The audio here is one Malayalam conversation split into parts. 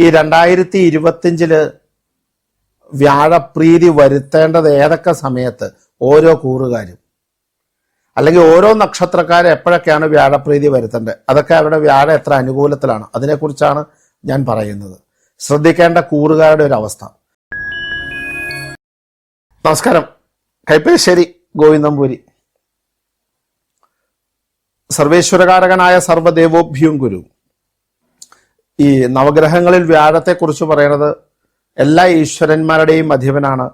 ഈ രണ്ടായിരത്തി ഇരുപത്തിയഞ്ചിൽ വ്യാഴപ്രീതി വരുത്തേണ്ടത് ഏതൊക്കെ സമയത്ത്? ഓരോ കൂറുകാരും. അല്ലെങ്കിൽ ഓരോ നക്ഷത്രക്കാരെ എപ്പോഴൊക്കെയാണ് വ്യാഴപ്രീതി വരുത്തേണ്ടത്? അതൊക്കെ അവരുടെ വ്യാഴ എത്ര അനുകൂലത്തിലാണ്. അതിനെക്കുറിച്ചാണ് ഞാൻ പറയുന്നത്. ശ്രദ്ധിക്കേണ്ട കൂറുകാരുടെ ഒരു അവസ്ഥ. നമസ്കാരം. കൈപ്പേശ്ശേരി ഗോവിന്ദംപൂരി. സർവേശ്വരകാരകനായ സർവദേവോഭ്യം ഗുരു. ഈ നവഗ്രഹങ്ങളിൽ വ്യാഴത്തെക്കുറിച്ച് പറയുന്നത് എല്ലാ ഈശ്വരന്മാരുടെയും അധിപനാണ്.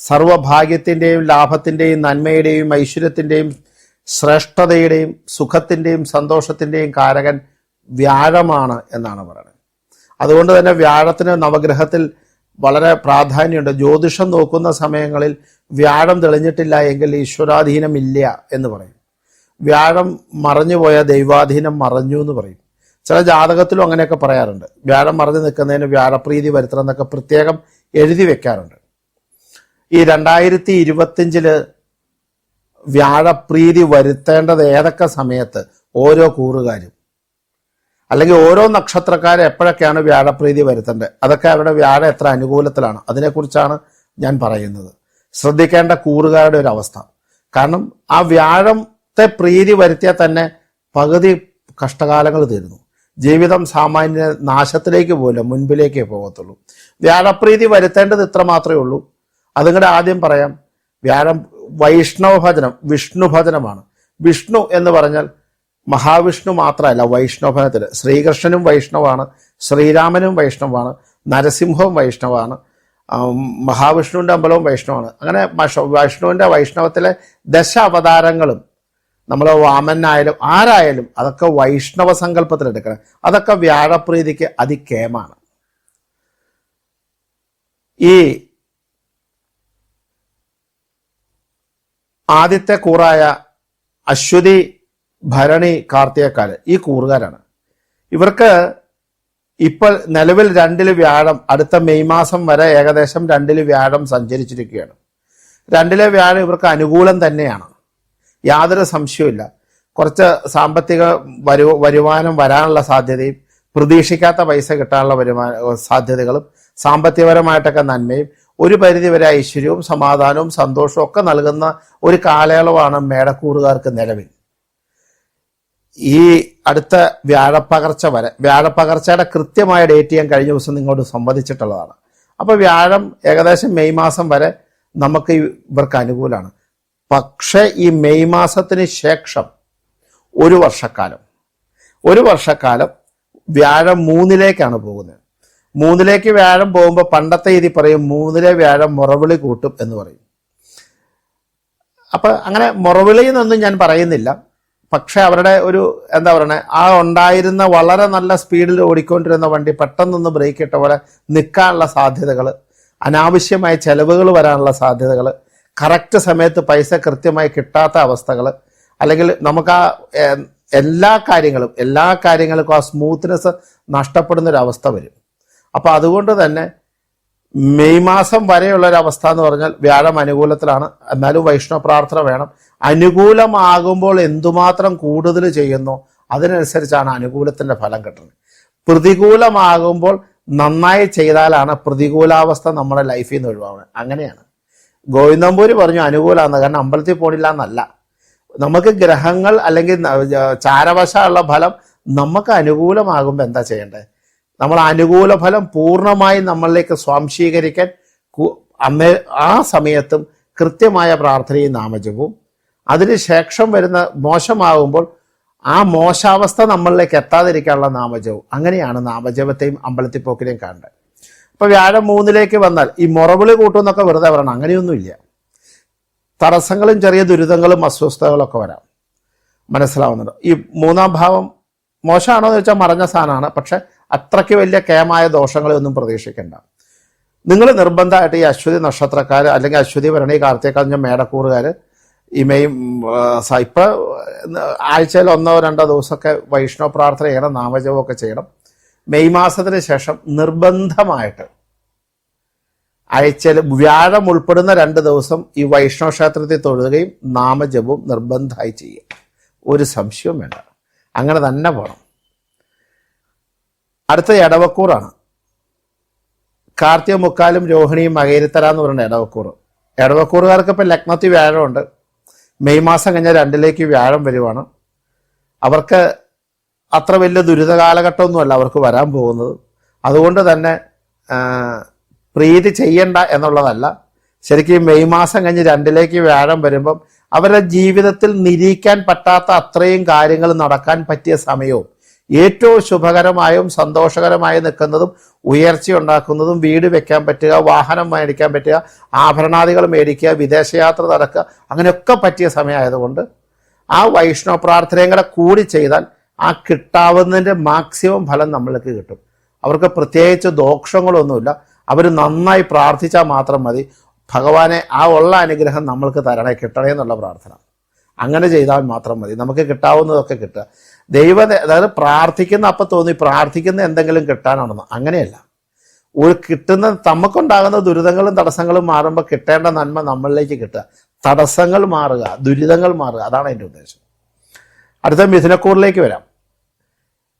സർവഭാഗ്യത്തിന്റെയും ലാഭത്തിന്റെയും നന്മയുടെയും ഐശ്വര്യത്തിന്റെയും ശ്രേഷ്ഠതയുടെയും സുഖത്തിന്റെയും സന്തോഷത്തിന്റെയും കാരകൻ വ്യാഴമാണ് എന്നാണ് പറയുന്നത്. അതുകൊണ്ട് തന്നെ വ്യാഴത്തിന് നവഗ്രഹത്തിൽ വളരെ പ്രാധാന്യമുണ്ട്. ജ്യോതിഷം നോക്കുന്ന സമയങ്ങളിൽ വ്യാഴം തെളിഞ്ഞിട്ടില്ല എങ്കിൽ ഈശ്വരാധീനമില്ല എന്ന് പറയും. വ്യാഴം മറഞ്ഞുപോയ ദൈവാധീനം മറഞ്ഞു എന്ന് പറയും. ചില ജാതകത്തിലും അങ്ങനെയൊക്കെ പറയാറുണ്ട്. വ്യാഴം മറഞ്ഞു നിൽക്കുന്നതിന് വ്യാഴപ്രീതി വരുത്തണം എന്നൊക്കെ പ്രത്യേകം എഴുതി വെക്കാറുണ്ട്. ഈ രണ്ടായിരത്തി ഇരുപത്തിയഞ്ചിൽ വ്യാഴപ്രീതി വരുത്തേണ്ടത് ഏതൊക്കെ സമയത്ത്? ഓരോ കൂറുകാരും. അല്ലെങ്കിൽ ഓരോ നക്ഷത്രക്കാരെ എപ്പോഴൊക്കെയാണ് വ്യാഴപ്രീതി വരുത്തേണ്ടത്? അതൊക്കെ അവരുടെ വ്യാഴ എത്ര അനുകൂലത്തിലാണ്? അതിനെക്കുറിച്ചാണ് ഞാൻ പറയുന്നത്. ശ്രദ്ധിക്കേണ്ട കൂറുകാരുടെ ഒരു അവസ്ഥ. കാരണം ആ വ്യാഴത്തെ പ്രീതി വരുത്തിയാൽ തന്നെ പകുതി കഷ്ടകാലങ്ങൾ തീരുന്നു. ജീവിതം സാമാന്യ നാശത്തിലേക്ക് പോലും മുൻപിലേക്കേ പോകത്തുള്ളൂ. വ്യാഴപ്രീതി വരുത്തേണ്ടത് ഇത്ര മാത്രമേ ഉള്ളൂ. അതും കൂടെ ആദ്യം പറയാം വ്യാഴം വൈഷ്ണവ ഭജനം വിഷ്ണു ഭജനമാണ് വിഷ്ണു എന്ന് പറഞ്ഞാൽ മഹാവിഷ്ണു മാത്രമല്ല വൈഷ്ണവഭജനത്തിൽ ശ്രീകൃഷ്ണനും വൈഷ്ണവാണ് ശ്രീരാമനും വൈഷ്ണവാണ് നരസിംഹവും വൈഷ്ണവാണ് മഹാവിഷ്ണുവിന്റെ അമ്പലവും വൈഷ്ണവാണ്. അങ്ങനെ വൈഷ്ണുവിന്റെ വൈഷ്ണവത്തിലെ ദശ അവതാരങ്ങളും നമ്മൾ വാമനായാലും ആരായാലും അതൊക്കെ വൈഷ്ണവ സങ്കല്പത്തിൽ എടുക്കണം അതൊക്കെ വ്യാഴപ്രീതിക്ക് അതിക്കേമാണ്. ഈ ആദ്യത്തെ കൂറായ അശ്വതി ഭരണി കാർത്തികക്കാര് ഈ കൂറുകാരാണ്. ഇവർക്ക് ഇപ്പോൾ നിലവിൽ രണ്ടിൽ വ്യാഴം അടുത്ത മെയ് മാസം വരെ ഏകദേശം രണ്ടിൽ വ്യാഴം സഞ്ചരിച്ചിരിക്കുകയാണ്. രണ്ടിലെ വ്യാഴം ഇവർക്ക് അനുകൂലം തന്നെയാണ്. യാതൊരു സംശയവുമില്ല. കുറച്ച് സാമ്പത്തിക വരു വരുമാനം വരാനുള്ള സാധ്യതയും പ്രതീക്ഷിക്കാത്ത പൈസ കിട്ടാനുള്ള വരുമാന സാധ്യതകളും സാമ്പത്തികപരമായിട്ടൊക്കെ നന്മയും ഒരു പരിധിവരെ ഐശ്വര്യവും സമാധാനവും സന്തോഷവും ഒക്കെ നൽകുന്ന ഒരു കാലയളവാണ് മേടക്കൂറുകാർക്ക് നിലവിൽ. ഈ അടുത്ത വ്യാഴപ്പകർച്ച വരെ വ്യാഴപ്പകർച്ചയുടെ കൃത്യമായ ഡേറ്റ് ഞാൻ കഴിഞ്ഞ ദിവസം നിങ്ങളോട് സംവദിച്ചിട്ടുള്ളതാണ്. അപ്പോൾ വ്യാഴം ഏകദേശം മെയ് മാസം വരെ നമുക്ക് ഇവർക്ക് അനുകൂലമാണ്. പക്ഷേ ഈ മെയ് മാസത്തിന് ശേഷം ഒരു വർഷക്കാലം. ഒരു വർഷക്കാലം വ്യാഴം മൂന്നിലേക്കാണ് പോകുന്നത്. മൂന്നിലേക്ക് വ്യാഴം പോകുമ്പോൾ പണ്ടത്തെ രീതി പറയും മൂന്നിലെ വ്യാഴം മുറവിളി കൂട്ടും എന്ന് പറയും. അപ്പം അങ്ങനെ മുറവിളി എന്നൊന്നും ഞാൻ പറയുന്നില്ല. പക്ഷേ അവരുടെ ഒരു എന്താ പറയുന്നത് ആ ഉണ്ടായിരുന്ന വളരെ നല്ല സ്പീഡിൽ ഓടിക്കൊണ്ടിരുന്ന വണ്ടി പെട്ടെന്നൊന്ന് ബ്രേക്ക് ഇട്ട പോലെ നിൽക്കാനുള്ള സാധ്യതകൾ അനാവശ്യമായ ചെലവുകൾ വരാനുള്ള സാധ്യതകൾ കറക്റ്റ് സമയത്ത് പൈസ കൃത്യമായി കിട്ടാത്ത അവസ്ഥകൾ അല്ലെങ്കിൽ നമുക്ക് ആ എല്ലാ കാര്യങ്ങളും എല്ലാ കാര്യങ്ങൾക്കും ആ സ്മൂത്ത്നെസ് നഷ്ടപ്പെടുന്ന ഒരു അവസ്ഥ വരും. അപ്പോൾ അതുകൊണ്ട് തന്നെ മെയ് മാസം വരെയുള്ള ഒരു അവസ്ഥ എന്ന് പറഞ്ഞാൽ വ്യാഴം അനുകൂലത്തിലാണ്. എന്നാലും വൈഷ്ണവ പ്രാർത്ഥന വേണം. അനുകൂലമാകുമ്പോൾ എന്തുമാത്രം കൂടുതൽ ചെയ്യുന്നോ അതിനനുസരിച്ചാണ് അനുകൂലത്തിന്റെ ഫലം കിട്ടുന്നത്. പ്രതികൂലമാകുമ്പോൾ നന്നായി ചെയ്താലാണ് പ്രതികൂലാവസ്ഥ നമ്മുടെ ലൈഫിൽ നിന്ന് ഒഴിവാകുന്നത്. അങ്ങനെയാണ്. ഗോവിന്ദമ്പൂരി പറഞ്ഞു അനുകൂലമാണ് കാരണം അമ്പലത്തിൽ പോണില്ല എന്നല്ല നമുക്ക് ഗ്രഹങ്ങൾ അല്ലെങ്കിൽ ചാരവശമുള്ള ഫലം നമുക്ക് അനുകൂലമാകുമ്പോൾ എന്താ ചെയ്യേണ്ടത്? നമ്മൾ അനുകൂല ഫലം പൂർണമായും നമ്മളിലേക്ക് സ്വാംശീകരിക്കാൻ അന്നേ ആ സമയത്തും കൃത്യമായ പ്രാർത്ഥനയും നാമജപവും. അതിനുശേഷം വരുന്ന മോശമാകുമ്പോൾ ആ മോശാവസ്ഥ നമ്മളിലേക്ക് എത്താതിരിക്കാനുള്ള നാമജപവും. അങ്ങനെയാണ് നാമജപത്തെയും അമ്പലത്തിൽ പോക്കിനെയും കാണേണ്ടത്. അപ്പൊ വ്യാഴം മൂന്നിലേക്ക് വന്നാൽ ഈ മുറവിളി കൂട്ടുമെന്നൊക്കെ വെറുതെ പറയണം. അങ്ങനെയൊന്നുമില്ല. തടസ്സങ്ങളും ചെറിയ ദുരിതങ്ങളും അസ്വസ്ഥതകളൊക്കെ വരാം. മനസ്സിലാവുന്നുണ്ട് ഈ മൂന്നാം ഭാവം മോശമാണോ എന്ന് വെച്ചാൽ മറഞ്ഞ സാധനമാണ്. പക്ഷെ അത്രയ്ക്ക് വലിയ കേമായ ദോഷങ്ങളൊന്നും പ്രതീക്ഷിക്കേണ്ട. നിങ്ങൾ നിർബന്ധമായിട്ട് ഈ അശ്വതി നക്ഷത്രക്കാർ അല്ലെങ്കിൽ അശ്വതി ഭരണി കാർത്തികഞ്ഞ മേടക്കൂറുകാർ ഈ മെയ് ഇപ്പം ആഴ്ചയിൽ ഒന്നോ രണ്ടോ ദിവസമൊക്കെ വൈഷ്ണവ പ്രാർത്ഥന ചെയ്യണം നാമജപമൊക്കെ ചെയ്യണം. മെയ് മാസത്തിന് ശേഷം നിർബന്ധമായിട്ട് അയച്ചൽ വ്യാഴം ഉൾപ്പെടുന്ന രണ്ട് ദിവസം ഈ വൈഷ്ണവ ക്ഷേത്രത്തിൽ തൊഴുകയും നാമജപവും നിർബന്ധമായി ചെയ്യുക. ഒരു സംശയവും വേണ്ട. അങ്ങനെ തന്നെ പോകണം അടുത്ത എടവക്കൂറാണ്. കാർത്തിക മുക്കാലും രോഹിണിയും മകേരിത്തര എന്ന് പറയുന്നത് ഇടവക്കൂർ ഇടവക്കൂറുകാർക്ക് ഇപ്പം ലഗ്നത്തിൽ വ്യാഴമുണ്ട്. മെയ് മാസം കഴിഞ്ഞാൽ രണ്ടിലേക്ക് വ്യാഴം വരുവാണ്. അവർക്ക് അത്ര വലിയ ദുരിത കാലഘട്ടമൊന്നുമല്ല അവർക്ക് വരാൻ പോകുന്നത്. അതുകൊണ്ട് തന്നെ പ്രീതി ചെയ്യണ്ട എന്നുള്ളതല്ല. ശരിക്കും മെയ് മാസം കഴിഞ്ഞ് രണ്ടിലേക്ക് വ്യാഴം വരുമ്പം അവരുടെ ജീവിതത്തിൽ നിരീക്കാൻ പറ്റാത്ത അത്രയും കാര്യങ്ങൾ നടക്കാൻ പറ്റിയ സമയവും ഏറ്റവും ശുഭകരമായും സന്തോഷകരമായി നിൽക്കുന്നതും ഉയർച്ച ഉണ്ടാക്കുന്നതും വീട് വെക്കാൻ പറ്റുക വാഹനം മേടിക്കാൻ പറ്റുക ആഭരണാദികൾ മേടിക്കുക വിദേശയാത്ര നടക്കുക അങ്ങനെയൊക്കെ പറ്റിയ സമയമായതുകൊണ്ട് ആ വൈഷ്ണവ പ്രാർത്ഥനയും കൂടെ കൂടി ചെയ്താൽ ആ കിട്ടാവുന്നതിന്റെ മാക്സിമം ഫലം നമ്മൾക്ക് കിട്ടും. അവർക്ക് പ്രത്യേകിച്ച് ദോഷങ്ങളൊന്നുമില്ല. അവർ നന്നായി പ്രാർത്ഥിച്ചാൽ മാത്രം മതി. ഭഗവാനെ ആ ഉള്ള അനുഗ്രഹം നമ്മൾക്ക് തരണേ കിട്ടണേ എന്നുള്ള പ്രാർത്ഥന. അങ്ങനെ ചെയ്താൽ മാത്രം മതി. നമുക്ക് കിട്ടാവുന്നതൊക്കെ കിട്ടുക. ദൈവ അതായത് പ്രാർത്ഥിക്കുന്ന അപ്പം തോന്നി പ്രാർത്ഥിക്കുന്ന എന്തെങ്കിലും കിട്ടാനാണെന്ന്. അങ്ങനെയല്ല. ഒരു കിട്ടുന്ന നമുക്കുണ്ടാകുന്ന ദുരിതങ്ങളും തടസ്സങ്ങളും മാറുമ്പോൾ കിട്ടേണ്ട നന്മ നമ്മളിലേക്ക് കിട്ടുക. തടസ്സങ്ങൾ മാറുക ദുരിതങ്ങൾ മാറുക. അതാണ് എന്റെ ഉദ്ദേശം. അടുത്ത മിഥുനക്കൂറിലേക്ക് വരാം.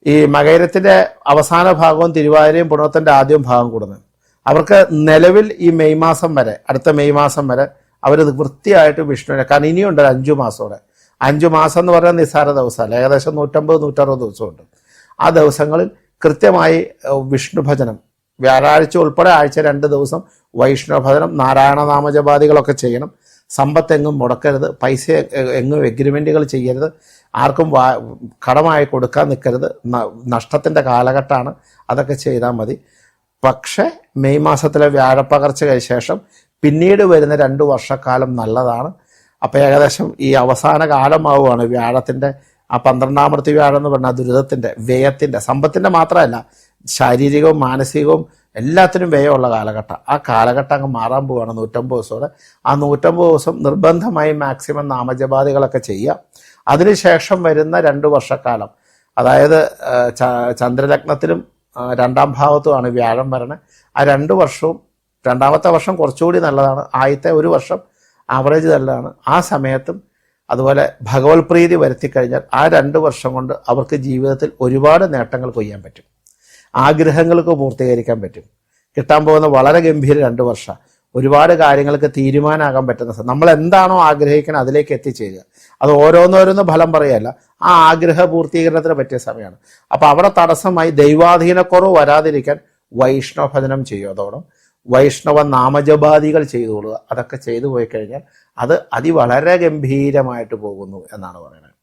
ഈ മകരത്തിന്റെ അവസാന ഭാഗവും തിരുവാതിരയും പുണത്തിന്റെ ആദ്യം ഭാഗം കൂടുന്നത്. അവർക്ക് നിലവിൽ ഈ മെയ് മാസം വരെ അടുത്ത മെയ് മാസം വരെ അവർ വൃത്തിയായിട്ട് വിഷ്ണുവിനെ കാരണം ഇനിയുണ്ട് ഒരു അഞ്ചു മാസം അഞ്ചു മാസം എന്ന് പറഞ്ഞാൽ നിസ്സാര ദിവസമല്ല. ഏകദേശം നൂറ്റമ്പത് നൂറ്ററുപത് ദിവസമുണ്ട്. ആ ദിവസങ്ങളിൽ കൃത്യമായി വിഷ്ണു ഭജനം. വ്യാഴാഴ്ച ഉൾപ്പെടെ ആഴ്ച രണ്ട് ദിവസം വൈഷ്ണവ ഭജനം നാരായണ നാമജപാദികളൊക്കെ ചെയ്യണം. സമ്പത്തെങ്ങും മുടക്കരുത്. പൈസ എങ്ങും എഗ്രിമെന്റുകൾ ചെയ്യരുത്. ആർക്കും വാ കടമായി കൊടുക്കാൻ നിൽക്കരുത്. നഷ്ടത്തിന്റെ കാലഘട്ടമാണ്. അതൊക്കെ ചെയ്താൽ മതി. പക്ഷേ മെയ് മാസത്തിലെ വ്യാഴപ്പകർച്ച കഴിഞ്ഞ ശേഷം പിന്നീട് വരുന്ന രണ്ട് വർഷക്കാലം നല്ലതാണ്. അപ്പോൾ ഏകദേശം ഈ അവസാന കാലമാവുകയാണ് വ്യാഴത്തിന്റെ ആ പന്ത്രണ്ടാമത്തെ വ്യാഴം എന്ന് പറഞ്ഞാൽ ദുരിതത്തിന്റെ വ്യയത്തിന്റെ സമ്പത്തിന്റെ മാത്രമല്ല ശാരീരികവും മാനസികവും എല്ലാത്തിനും വ്യയമുള്ള കാലഘട്ടം. ആ കാലഘട്ടം അങ്ങ് മാറാൻ പോവുകയാണ് നൂറ്റമ്പത് ദിവസത്തോടെ. ആ നൂറ്റമ്പത് ദിവസം നിർബന്ധമായി മാക്സിമം നാമജപാദികളൊക്കെ ചെയ്യുക. അതിനുശേഷം വരുന്ന രണ്ട് വർഷക്കാലം. അതായത് ചന്ദ്രലഗ്നത്തിലും രണ്ടാം ഭാവത്തുമാണ് വ്യാഴം വരണത് ആ രണ്ട് വർഷവും രണ്ടാമത്തെ വർഷം കുറച്ചുകൂടി നല്ലതാണ്. ആദ്യത്തെ ഒരു വർഷം ആവറേജ് നല്ലതാണ്. ആ സമയത്തും അതുപോലെ ഭഗവത് പ്രീതി വരുത്തി കഴിഞ്ഞാൽ ആ രണ്ട് വർഷം കൊണ്ട് അവർക്ക് ജീവിതത്തിൽ ഒരുപാട് നേട്ടങ്ങൾ കൊയ്യാൻ പറ്റും. ആഗ്രഹങ്ങൾക്ക് പൂർത്തീകരിക്കാൻ പറ്റും. കിട്ടാൻ പോകുന്ന വളരെ ഗംഭീര രണ്ട് വർഷം. ഒരുപാട് കാര്യങ്ങൾക്ക് തീരുമാനമാകാൻ പറ്റുന്ന നമ്മൾ എന്താണോ ആഗ്രഹിക്കുന്നത് അതിലേക്ക് എത്തിച്ചേരുക. അത് ഓരോന്നോരോന്ന് ഫലം പറയല്ല ആ ആഗ്രഹ പൂർത്തീകരണത്തിന് പറ്റിയ സമയമാണ്. അപ്പൊ അവിടെ തടസ്സമായി ദൈവാധീനക്കുറവ് വരാതിരിക്കാൻ വൈഷ്ണവ ഭജനം ചെയ്യുന്നതോടും വൈഷ്ണവ നാമജപാദികൾ ചെയ്തു കൊള്ളുക. അതൊക്കെ ചെയ്തു പോയി കഴിഞ്ഞാൽ അത് അതി വളരെ ഗംഭീരമായിട്ട് പോകുന്നു എന്നാണ് പറയുന്നത്.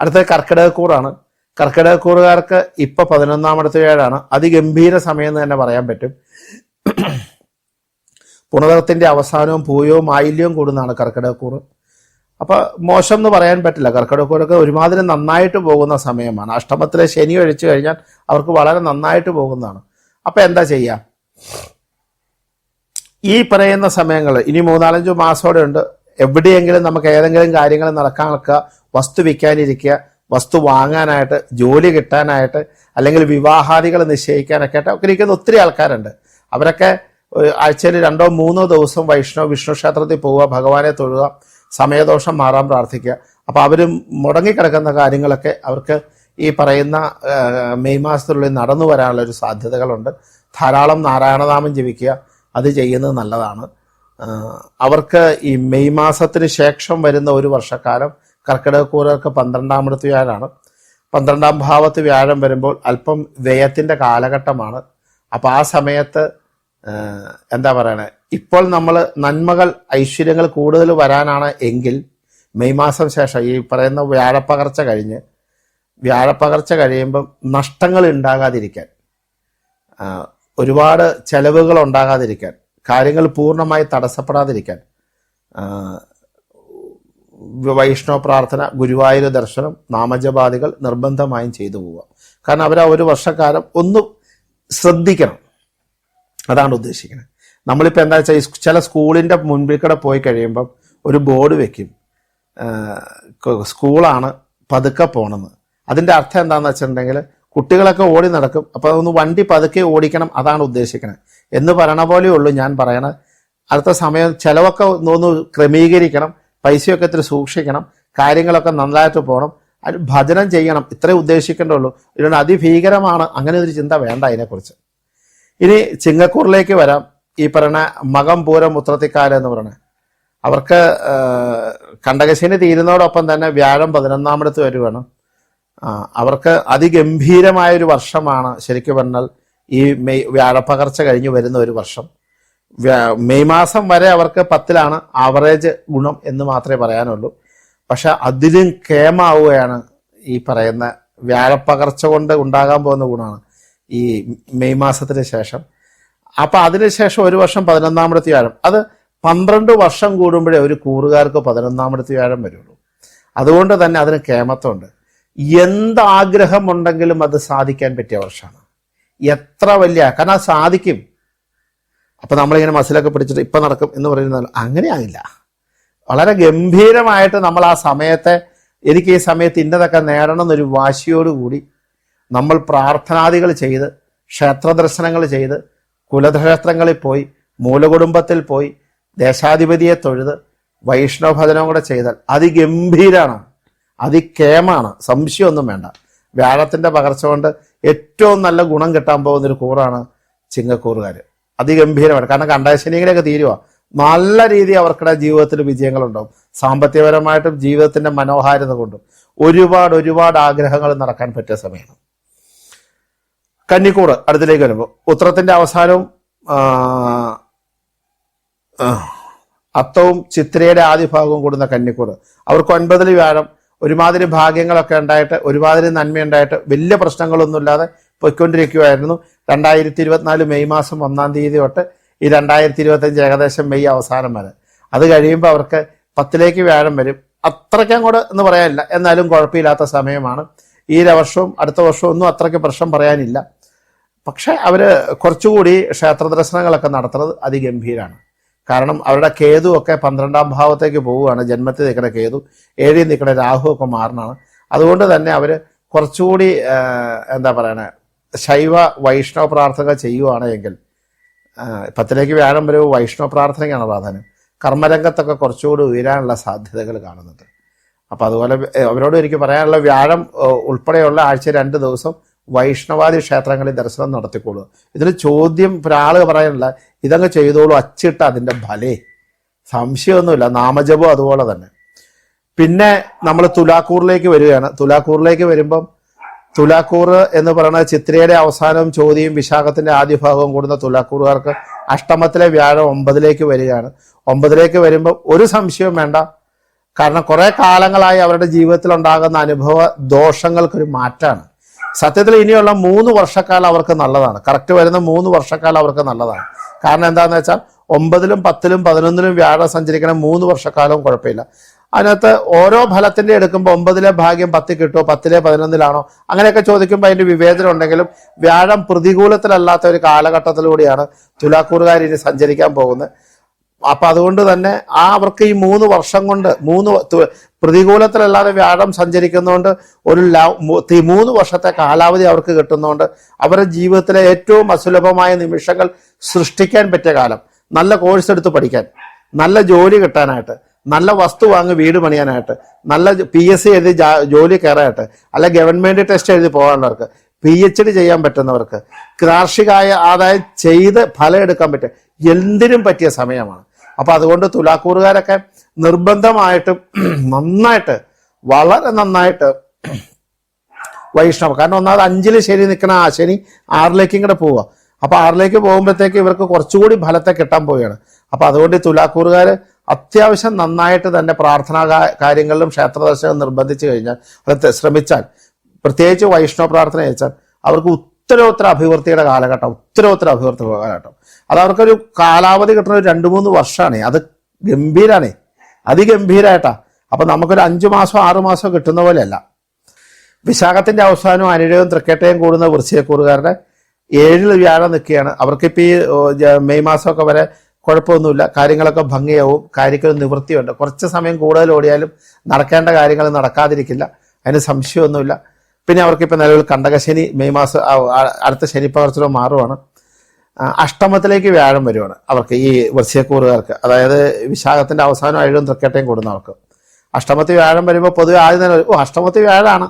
അടുത്തത് കർക്കിടകക്കൂറാണ് കർക്കിടകക്കൂറുകാർക്ക് ഇപ്പൊ പതിനൊന്നാമത്തെ ഏഴാണ്. അതിഗംഭീര സമയം എന്ന് തന്നെ പറയാൻ പറ്റും. പുണതത്തിന്റെ അവസാനവും പൂയവും ആയില്യവും കൂടുന്നതാണ് കർക്കിടകക്കൂറ്. അപ്പൊ മോശം എന്ന് പറയാൻ പറ്റില്ല. കർക്കിടകക്കൂറൊക്കെ ഒരുമാതിരി നന്നായിട്ട് പോകുന്ന സമയമാണ്. അഷ്ടമത്തിലെ ശനി ഒഴിച്ചു കഴിഞ്ഞാൽ അവർക്ക് വളരെ നന്നായിട്ട് പോകുന്നതാണ്. അപ്പൊ എന്താ ചെയ്യാ? ഈ പറയുന്ന സമയങ്ങൾ ഇനി മൂന്നാലഞ്ച് മാസോടെ ഉണ്ട്. എവിടെയെങ്കിലും നമുക്ക് ഏതെങ്കിലും കാര്യങ്ങൾ നടക്കാൻ വസ്തു വിൽക്കാനിരിക്കുക. വസ്തു വാങ്ങാനായിട്ട് ജോലി കിട്ടാനായിട്ട് അല്ലെങ്കിൽ വിവാഹാദികൾ നിശ്ചയിക്കാനൊക്കെ ആയിട്ട് ഒക്കെ ഇരിക്കുന്ന ഒത്തിരി ആൾക്കാരുണ്ട്. അവരൊക്കെ ആഴ്ചയിൽ രണ്ടോ മൂന്നോ ദിവസം വൈഷ്ണവ വിഷ്ണു ക്ഷേത്രത്തിൽ പോവുക ഭഗവാനെ തൊഴുക സമയദോഷം മാറാൻ പ്രാർത്ഥിക്കുക. അപ്പോൾ അവർ മുടങ്ങിക്കിടക്കുന്ന കാര്യങ്ങളൊക്കെ അവർക്ക് ഈ പറയുന്ന മെയ് മാസത്തിനുള്ളിൽ നടന്നു വരാനുള്ള ഒരു സാധ്യതകളുണ്ട്. ധാരാളം നാരായണനാമം ജപിക്കുക അത് ചെയ്യുന്നത് നല്ലതാണ്. അവർക്ക് ഈ മെയ് മാസത്തിന് ശേഷം വരുന്ന ഒരു വർഷക്കാലം കർക്കിടകക്കൂറർക്ക് പന്ത്രണ്ടാമിടത്ത് വ്യാഴാണ്. പന്ത്രണ്ടാം ഭാവത്ത് വ്യാഴം വരുമ്പോൾ അല്പം വ്യയത്തിന്റെ കാലഘട്ടമാണ്. അപ്പോൾ ആ സമയത്ത് എന്താ പറയണേ? ഇപ്പോൾ നമ്മൾ നന്മകൾ ഐശ്വര്യങ്ങൾ കൂടുതൽ വരാനാണ് എങ്കിൽ മെയ് മാസം ശേഷം ഈ പറയുന്ന വ്യാഴപ്പകർച്ച കഴിഞ്ഞ് വ്യാഴപ്പകർച്ച കഴിയുമ്പം നഷ്ടങ്ങൾ ഉണ്ടാകാതിരിക്കാൻ ഒരുപാട് ചെലവുകൾ ഉണ്ടാകാതിരിക്കാൻ കാര്യങ്ങൾ പൂർണമായി തടസ്സപ്പെടാതിരിക്കാൻ വൈഷ്ണവ പ്രാർത്ഥന ഗുരുവായൂർ ദർശനം നാമജപാദികൾ നിർബന്ധമായും ചെയ്തു പോവാം കാരണം അവർ ആ ഒരു വർഷക്കാലം ഒന്ന് ശ്രദ്ധിക്കണം. അതാണ് ഉദ്ദേശിക്കുന്നത്. നമ്മളിപ്പോൾ എന്താ വെച്ചാൽ ചില സ്കൂളിന്റെ മുൻപിൽ കൂടെ പോയി കഴിയുമ്പം ഒരു ബോർഡ് വെക്കും. സ്കൂളാണ് പതുക്കെ പോണെന്ന്. അതിന്റെ അർത്ഥം എന്താണെന്ന് വെച്ചിട്ടുണ്ടെങ്കിൽ കുട്ടികളൊക്കെ ഓടി നടക്കും. അപ്പോൾ അതൊന്ന് വണ്ടി പതുക്കെ ഓടിക്കണം അതാണ് ഉദ്ദേശിക്കുന്നത്. എന്ന് പറയണ പോലെയുള്ളൂ ഞാൻ പറയണത്. അടുത്ത സമയം ചിലവൊക്കെ ഒന്ന് ക്രമീകരിക്കണം. പൈസയൊക്കെ ഇത്തിരി സൂക്ഷിക്കണം കാര്യങ്ങളൊക്കെ നന്നായിട്ട് പോകണം അത് ഭജനം ചെയ്യണം ഇത്രേ ഉദ്ദേശിക്കേണ്ടുള്ളൂ. ഇതുകൊണ്ട് അതിഭീകരമാണ് അങ്ങനെ ഒരു ചിന്ത വേണ്ട അതിനെക്കുറിച്ച്. ഇനി ചിങ്ങക്കൂറിലേക്ക് വരാം. ഈ പറയണ മകം പൂരം ഉത്രത്തിക്കാല എന്ന് പറയണ. അവർക്ക് കണ്ടകശിനി തീരുന്നതോടൊപ്പം തന്നെ വ്യാഴം പതിനൊന്നാമിടത്ത് വരുവാണ്. അവർക്ക് അതിഗംഭീരമായ ഒരു വർഷമാണ് ശരിക്കും പറഞ്ഞാൽ ഈ മെയ് വ്യാഴപ്പകർച്ച കഴിഞ്ഞ് വരുന്ന ഒരു വർഷം. മെയ് മാസം വരെ അവർക്ക് പത്തിലാണ് ആവറേജ് ഗുണം എന്ന് മാത്രമേ പറയാനുള്ളൂ. പക്ഷെ അതിലും കേമാവുകയാണ് ഈ പറയുന്ന വ്യാഴപ്പകർച്ച കൊണ്ട് ഉണ്ടാകാൻ പോകുന്ന ഗുണമാണ് ഈ മെയ് മാസത്തിന് ശേഷം. അപ്പൊ അതിനുശേഷം ഒരു വർഷം പതിനൊന്നാമിടത്തി വ്യാഴം. അത് പന്ത്രണ്ട് വർഷം കൂടുമ്പോഴേ ഒരു കൂറുകാർക്ക് പതിനൊന്നാമിടത്തി വ്യാഴം വരുള്ളൂ. അതുകൊണ്ട് തന്നെ അതിന് കേമത്വമുണ്ട് എന്താഗ്രഹം ഉണ്ടെങ്കിലും അത് സാധിക്കാൻ പറ്റിയ വർഷമാണ്. എത്ര വലിയ കാരണം സാധിക്കും. അപ്പൊ നമ്മളിങ്ങനെ മസിലൊക്കെ പിടിച്ചിട്ട് ഇപ്പം നടക്കും എന്ന് പറയുന്നത് ആയില്ല. വളരെ ഗംഭീരമായിട്ട് നമ്മൾ ആ സമയത്തെ എനിക്ക് ഈ സമയത്ത് ഇന്നതൊക്കെ നേടണം എന്നൊരു വാശിയോടുകൂടി നമ്മൾ പ്രാർത്ഥനാദികൾ ചെയ്ത് ക്ഷേത്ര ദർശനങ്ങൾ ചെയ്ത് കുലക്ഷേത്രങ്ങളിൽ പോയി മൂലകുടുംബത്തിൽ പോയി ദേശാധിപതിയെ തൊഴുത് വൈഷ്ണവ ഭജനവും കൂടെ ചെയ്താൽ അതിഗംഭീരാണ്. അതിക്കേമാണ്. സംശയമൊന്നും വേണ്ട. വ്യാഴത്തിന്റെ പകർച്ച കൊണ്ട് ഏറ്റവും നല്ല ഗുണം കിട്ടാൻ പോകുന്നൊരു കൂറാണ് ചിങ്ങക്കൂറുകാർ അതിഗംഭീരമാണ്. കാരണം കണ്ടാശനികളൊക്കെ തീരുക നല്ല രീതിയിൽ അവർക്കിടെ ജീവിതത്തിൽ വിജയങ്ങളുണ്ടാവും. സാമ്പത്തികപരമായിട്ടും ജീവിതത്തിന്റെ മനോഹാരിത കൊണ്ടും ഒരുപാട് ഒരുപാട് ആഗ്രഹങ്ങൾ നടക്കാൻ പറ്റിയ സമയമാണ്. കന്നിക്കൂട് അടുത്തിലേക്ക് വരുമ്പോൾ ഉത്രത്തിന്റെ അവസാനവും അത്തവും ചിത്രയുടെ ആദ്യ ഭാഗവും കൂടുന്ന കന്നിക്കൂട് അവർക്ക് ഒൻപതിൽ വ്യാഴം. ഒരുമാതിരി ഭാഗ്യങ്ങളൊക്കെ ഉണ്ടായിട്ട് ഒരുമാതിരി നന്മയുണ്ടായിട്ട് വലിയ പ്രശ്നങ്ങളൊന്നുമില്ലാതെ പൊയ്ക്കൊണ്ടിരിക്കുകയായിരുന്നു. രണ്ടായിരത്തി ഇരുപത്തിനാല് മെയ് മാസം ഒന്നാം തീയതി തൊട്ട് ഈ രണ്ടായിരത്തി ഇരുപത്തഞ്ച് ഏകദേശം മെയ് അവസാനം വരെ. അത് കഴിയുമ്പോൾ അവർക്ക് പത്തിലേക്ക് വ്യാഴം വരും. അത്രയ്ക്ക് അങ്ങോട്ട് എന്ന് പറയാനില്ല. എന്നാലും കുഴപ്പമില്ലാത്ത സമയമാണ്. ഈ വർഷവും അടുത്ത വർഷവും ഒന്നും അത്രയ്ക്ക് പ്രശ്നം പറയാനില്ല. പക്ഷേ അവർ കുറച്ചുകൂടി ക്ഷേത്ര ദർശനങ്ങളൊക്കെ നടത്തുന്നത് അതിഗംഭീരാണ്. കാരണം അവരുടെ കേതു ഒക്കെ പന്ത്രണ്ടാം ഭാവത്തേക്ക് പോവുകയാണ്. ജന്മത്തിൽ നിൽക്കുന്ന കേതു ഏഴിൽ നിൽക്കുന്ന രാഹു ഒക്കെ മാറണാണ് അതുകൊണ്ട് തന്നെ അവർ കുറച്ചുകൂടി എന്താ പറയണേ ശൈവ വൈഷ്ണവ പ്രാർത്ഥന ചെയ്യുവാണ് എങ്കിൽ ആ, പത്തിലേക്ക് വ്യാഴം വരെ വൈഷ്ണവ പ്രാർത്ഥനയാണ് പ്രാധാന്യം. കർമ്മരംഗത്തൊക്കെ കുറച്ചുകൂടി ഉയരാനുള്ള സാധ്യതകൾ കാണുന്നുണ്ട്. അപ്പോൾ അതുപോലെ അവരോട് എനിക്ക് പറയാനുള്ള വ്യാഴം ഉൾപ്പെടെയുള്ള ആഴ്ച രണ്ട് ദിവസം വൈഷ്ണവാദി ക്ഷേത്രങ്ങളിൽ ദർശനം നടത്തിക്കോളൂ. ഇതിന് ചോദ്യം ഒരാൾ പറയാനുള്ള ഇതങ്ങ് ചെയ്തോളൂ അച്ചിട്ട് അതിന്റെ ഫലേ. സംശയമൊന്നുമില്ല നാമജപം അതുപോലെ തന്നെ. പിന്നെ നമ്മൾ തുലാക്കൂറിലേക്ക് വരികയാണ്. തുലാക്കൂറിലേക്ക് വരുമ്പം തുലാക്കൂർ എന്ന് പറയുന്ന ചിത്രയുടെ അവസാനവും ചോദ്യം വിശാഖത്തിന്റെ ആദ്യ ഭാഗവും കൂടുന്ന തുലാക്കൂറുകാർക്ക് അഷ്ടമത്തിലെ വ്യാഴം ഒമ്പതിലേക്ക് വരികയാണ്. ഒമ്പതിലേക്ക് വരുമ്പോൾ ഒരു സംശയവും വേണ്ട. കാരണം കുറെ കാലങ്ങളായി അവരുടെ ജീവിതത്തിൽ ഉണ്ടാകുന്ന അനുഭവ ദോഷങ്ങൾക്കൊരു മാറ്റാണ്. സത്യത്തിൽ ഇനിയുള്ള മൂന്ന് വർഷക്കാലം അവർക്ക് നല്ലതാണ്. കറക്റ്റ് വരുന്ന മൂന്ന് വർഷക്കാലം അവർക്ക് നല്ലതാണ്. കാരണം എന്താണെന്ന് വെച്ചാൽ ഒമ്പതിലും പത്തിലും പതിനൊന്നിലും വ്യാഴം സഞ്ചരിക്കണ മൂന്ന് വർഷക്കാലവും കുഴപ്പമില്ല. അതിനകത്ത് ഓരോ ഫലത്തിന്റെ എടുക്കുമ്പോൾ ഒമ്പതിലെ ഭാഗ്യം പത്തിൽ കിട്ടുമോ പത്തിലെ പതിനൊന്നിലാണോ? അങ്ങനെയൊക്കെ ചോദിക്കുമ്പോൾ അതിന്റെ വിവേചനം ഉണ്ടെങ്കിലും വ്യാഴം പ്രതികൂലത്തിലല്ലാത്ത ഒരു കാലഘട്ടത്തിലൂടെയാണ് തുലാക്കൂറുകാർ ഇനി സഞ്ചരിക്കാൻ പോകുന്നത്. അപ്പൊ അതുകൊണ്ട് തന്നെ ആ അവർക്ക് ഈ മൂന്ന് വർഷം കൊണ്ട് മൂന്ന് പ്രതികൂലത്തിലല്ലാതെ വ്യാഴം സഞ്ചരിക്കുന്നതുകൊണ്ട് ഒരു മൂന്ന് വർഷത്തെ കാലാവധി അവർക്ക് കിട്ടുന്നതുകൊണ്ട് അവരുടെ ജീവിതത്തിലെ ഏറ്റവും അസുലഭമായ നിമിഷങ്ങൾ സൃഷ്ടിക്കാൻ പറ്റിയ കാലം. നല്ല കോഴ്സ് എടുത്ത് പഠിക്കാൻ നല്ല ജോലി കിട്ടാനായിട്ട്. നല്ല വസ്തു വാങ്ങി വീട് പണിയാനായിട്ട്. നല്ല പി എസ് സി എഴുതി ജോലി കയറാനായിട്ട്. അല്ല ഗവൺമെന്റ് ടെസ്റ്റ് എഴുതി പോകാനുള്ളവർക്ക് പി എച്ച് ഡി ചെയ്യാൻ പറ്റുന്നവർക്ക് കാർഷികായ ആദായം ചെയ്ത് ഫലം എടുക്കാൻ പറ്റുക എന്തിനും പറ്റിയ സമയമാണ്. അപ്പൊ അതുകൊണ്ട് തുലാക്കൂറുകാരൊക്കെ നിർബന്ധമായിട്ടും നന്നായിട്ട് വളരെ നന്നായിട്ട് വൈഷ്ണവ. കാരണം ഒന്നാമത് അഞ്ചിൽ ശനി നിൽക്കണ ആ ശനി ആറിലേക്കും കൂടെ പോവുക. അപ്പൊ ആറിലേക്ക് പോകുമ്പോഴത്തേക്ക് ഇവർക്ക് കുറച്ചുകൂടി ഫലത്തെ കിട്ടാൻ പോവുകയാണ്. അപ്പൊ അതുകൊണ്ട് തുലാക്കൂറുകാർ അത്യാവശ്യം നന്നായിട്ട് തന്നെ പ്രാർത്ഥനാ കാര്യങ്ങളിലും ക്ഷേത്ര ദർശനം നിർബന്ധിച്ചു കഴിഞ്ഞാൽ അത് ശ്രമിച്ചാൽ പ്രത്യേകിച്ച് വൈഷ്ണവ പ്രാർത്ഥന അയച്ചാൽ അവർക്ക് ഉത്തരോത്തര അഭിവൃദ്ധിയുടെ കാലഘട്ടം ഉത്തരോത്തര അഭിവൃദ്ധി കാലഘട്ടം. അത് അവർക്കൊരു കാലാവധി കിട്ടുന്ന ഒരു രണ്ട് മൂന്ന് വർഷമാണ് അത് ഗംഭീരാണ്. അതിഗംഭീരായിട്ടാ. അപ്പൊ നമുക്കൊരു അഞ്ചു മാസം ആറു മാസം കിട്ടുന്ന പോലെയല്ല. വിശാഖത്തിന്റെ അവസാനവും അനിഴവും തൃക്കേട്ടയും കൂടുന്ന വൃശ്ചികക്കൂറുകാരുടെ ഏഴിൽ വ്യാഴം നിൽക്കുകയാണ്. അവർക്കിപ്പോൾ ഈ മെയ് മാസമൊക്കെ വരെ കുഴപ്പമൊന്നുമില്ല. കാര്യങ്ങളൊക്കെ ഭംഗിയാവും. കാര്യങ്ങൾ നിവൃത്തിയുണ്ട്. കുറച്ച് സമയം കൂടുതൽ ഓടിയാലും നടക്കേണ്ട കാര്യങ്ങൾ നടക്കാതിരിക്കില്ല. അതിന് സംശയമൊന്നുമില്ല. പിന്നെ അവർക്കിപ്പോൾ നിലവിൽ കണ്ടകശനി മെയ് മാസം അടുത്ത ശനി പകർച്ചലോ മാറുവാണ് അഷ്ടമത്തിലേക്ക് വ്യാഴം വരുവാണ് അവർക്ക് ഈ വൃശ്യക്കൂറുകാർക്ക് അതായത് വിശാഖത്തിന്റെ അവസാനം അഴിവും തൃക്കേട്ടയും കൂടുന്നവർക്ക് അഷ്ടമത്തിൽ വ്യാഴം വരുമ്പോൾ പൊതുവെ ആദ്യം തന്നെ ഓ അഷ്ടമത്തിൽ വ്യാഴമാണ്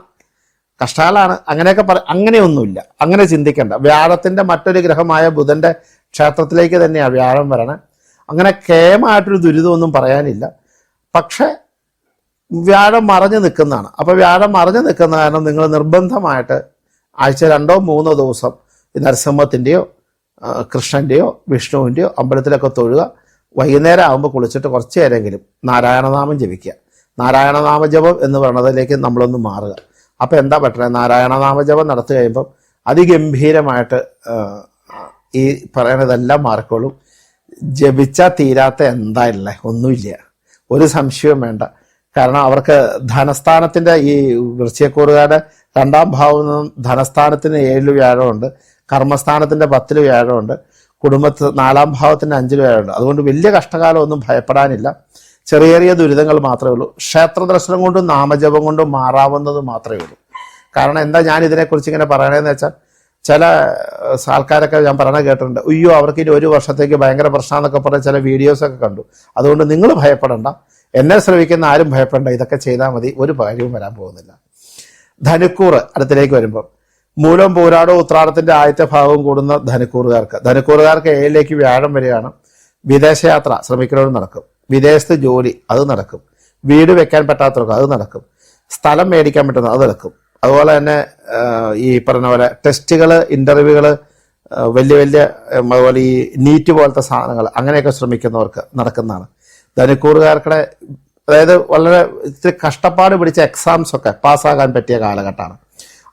കഷ്ടകാലാണ് അങ്ങനെയൊക്കെ പറ അങ്ങനെയൊന്നുമില്ല. അങ്ങനെ ചിന്തിക്കേണ്ട. വ്യാഴത്തിന്റെ മറ്റൊരു ഗ്രഹമായ ബുധന്റെ ക്ഷേത്രത്തിലേക്ക് തന്നെയാണ് വ്യാഴം വരണേ. അങ്ങനെ കേമായിട്ടൊരു ദുരിതമൊന്നും പറയാനില്ല. പക്ഷേ വ്യാഴം മറഞ്ഞു നിൽക്കുന്നതാണ്. അപ്പോൾ വ്യാഴം മറഞ്ഞു നിൽക്കുന്ന കാരണം നിങ്ങൾ നിർബന്ധമായിട്ട് ആഴ്ച രണ്ടോ മൂന്നോ ദിവസം ഈ നരസിംഹത്തിന്റെയോ കൃഷ്ണന്റെയോ വിഷ്ണുവിന്റെയോ അമ്പലത്തിലൊക്കെ തൊഴുക. വൈകുന്നേരം ആകുമ്പോൾ കുളിച്ചിട്ട് കുറച്ച് നേരമെങ്കിലും നാരായണനാമം ജപിക്കുക. നാരായണനാമ ജപം എന്ന് പറയുന്നതിലേക്ക് നമ്മളൊന്ന് മാറുക. അപ്പോൾ എന്താ പറ്റണേ? നാരായണനാമ ജപം നടത്തി കഴിയുമ്പം അതിഗംഭീരമായിട്ട് ഈ പറയണതെല്ലാം മാറിക്കോളും. ജപിച്ചാൽ തീരാത്ത എന്താ ഇല്ലേ ഒന്നുമില്ല. ഒരു സംശയവും വേണ്ട. കാരണം അവർക്ക് ധനസ്ഥാനത്തിന്റെ ഈ വൃശ്ചിയക്കൂറുകാരുടെ രണ്ടാം ഭാവം ധനസ്ഥാനത്തിന് ഏഴിൽ വ്യാഴമുണ്ട്. കർമ്മസ്ഥാനത്തിന്റെ പത്തിൽ വ്യാഴമുണ്ട്. കുടുംബത്ത് നാലാം ഭാവത്തിന് അഞ്ചിൽ വ്യാഴമുണ്ട്. അതുകൊണ്ട് വലിയ കഷ്ടകാലം ഒന്നും ഭയപ്പെടാനില്ല. ചെറിയ ചെറിയ ദുരിതങ്ങൾ മാത്രമേ ഉള്ളൂ. ക്ഷേത്ര ദർശനം കൊണ്ടും നാമജപം കൊണ്ടും മാറാവുന്നത് മാത്രമേ ഉള്ളൂ. കാരണം എന്താ ഞാൻ ഇതിനെക്കുറിച്ച് ഇങ്ങനെ പറയണതെന്ന് വെച്ചാൽ ചില ആൾക്കാരൊക്കെ ഞാൻ പറയണ കേട്ടിട്ടുണ്ട് അയ്യോ അവർക്ക് ഇനി ഒരു വർഷത്തേക്ക് ഭയങ്കര പ്രശ്നമെന്നൊക്കെ പറഞ്ഞ ചില വീഡിയോസൊക്കെ കണ്ടു. അതുകൊണ്ട് നിങ്ങൾ ഭയപ്പെടണ്ട. എന്നെ ശ്രമിക്കുന്ന ആരും ഭയപ്പെടണ്ട. ഇതൊക്കെ ചെയ്താൽ മതി. ഒരു കാര്യവും വരാൻ പോകുന്നില്ല. ധനുക്കൂറ് അടുത്തിലേക്ക് വരുമ്പം. മൂലം പോരാടോ ഉത്രാടത്തിന്റെ ആദ്യത്തെ ഭാഗവും കൂടുന്ന ധനുക്കൂറുകാർക്ക്. ധനുക്കൂറുകാർക്ക് ഏഴിലേക്ക് വ്യാഴം വരികയാണ് വിദേശയാത്ര ശ്രമിക്കുന്നവർ നടക്കും. വിദേശത്ത് ജോലി അത് നടക്കും. വീട് വെക്കാൻ പറ്റാത്തവർക്ക് അത് നടക്കും. സ്ഥലം മേടിക്കാൻ പറ്റുന്ന അത് നടക്കും. അതുപോലെ തന്നെ ഈ പറഞ്ഞ പോലെ ടെസ്റ്റുകൾ ഇന്റർവ്യൂകൾ വലിയ വലിയ അതുപോലെ ഈ നീറ്റ് പോലത്തെ സാധനങ്ങൾ അങ്ങനെയൊക്കെ ശ്രമിക്കുന്നവർക്ക് നടക്കുന്നതാണ്. ധനുക്കൂറുകാർക്കുടെ അതായത് വളരെ ഇത്തിരി കഷ്ടപ്പാട് പിടിച്ച എക്സാംസ് ഒക്കെ പാസ്സാകാൻ പറ്റിയ കാലഘട്ടമാണ്.